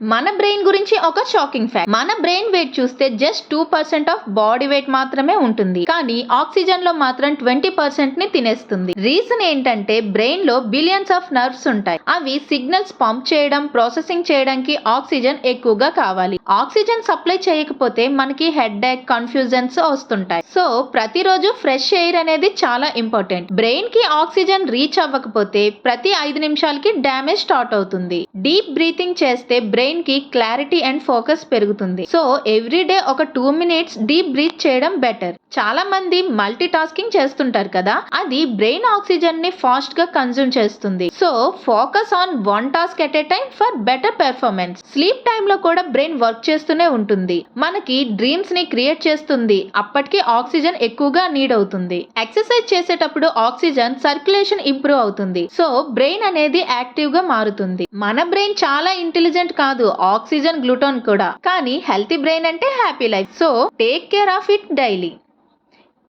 మన బ్రెయిన్ గురించి ఒక షాకింగ్ ఫ్యాక్ట్. మన బ్రెయిన్ వెయిట్ చూస్తే just two percent of body weight మాత్రమే ఉంటుంది. కానీ ఆక్సిజన్లో మాత్రం ట్వంటీ పర్సెంట్ని తినేస్తుంది. రీజన్ ఏంటంటే బ్రెయిన్లో బిలియన్స్ ఆఫ్ నర్వ్స్ ఉంటాయి. అవి సిగ్నల్స్ పంప్ చేయడం ప్రాసెసింగ్ చేయడానికి ఆక్సిజన్ ఎక్కువగా కావాలి. ఆక్సిజన్ సప్లై చేయకపోతే మనకి హెడ్ ఏక్ కన్ఫ్యూజన్స్ వస్తుంటాయి. సో ప్రతిరోజు ఫ్రెష్ ఎయిర్ అనేది చాలా ఇంపార్టెంట్. బ్రెయిన్కి ఆక్సిజన్ రీచ్ అవ్వకపోతే ప్రతి ఐదు నిమిషాలకి డ్యామేజ్ స్టార్ట్ అవుతుంది. డీప్ బ్రీతింగ్ చేస్తే బ్రెయిన్ బ్రెయిన్కి క్లారిటీ అండ్ ఫోకస్ పెరుగుతుంది. సో ఎవ్రీడే ఒక టూ మినిట్స్ డీప్ బ్రీత్ చేయడం బెటర్. చాలా మంది మల్టీ టాస్కింగ్ చేస్తుంటారు కదా అది బ్రెయిన్ ఆక్సిజన్ని ఫాస్ట్గా కన్జ్యూమ్ చేస్తుంది. So focus on one task at a time for better performance. Sleep టైమ్లో కూడా బ్రెయిన్ వర్క్ చేస్తూనే ఉంటుంది. మనకి డ్రీమ్స్ని క్రియేట్ చేస్తుంది. అప్పటికి ఆక్సిజన్ ఎక్కువగా నీడ్ అవుతుంది. ఎక్సర్సైజ్ చేసేటప్పుడు ఆక్సిజన్ సర్క్యులేషన్ ఇంప్రూవ్ అవుతుంది. సో బ్రెయిన్ అనేది యాక్టివ్గా మారుతుంది. మన బ్రెయిన్ చాలా ఇంటెలిజెంట్ కాదు ఆక్సిజన్ గ్లూటోన్ కూడా. కానీ హెల్తీ బ్రెయిన్ అంటే happy life. So take care of it daily.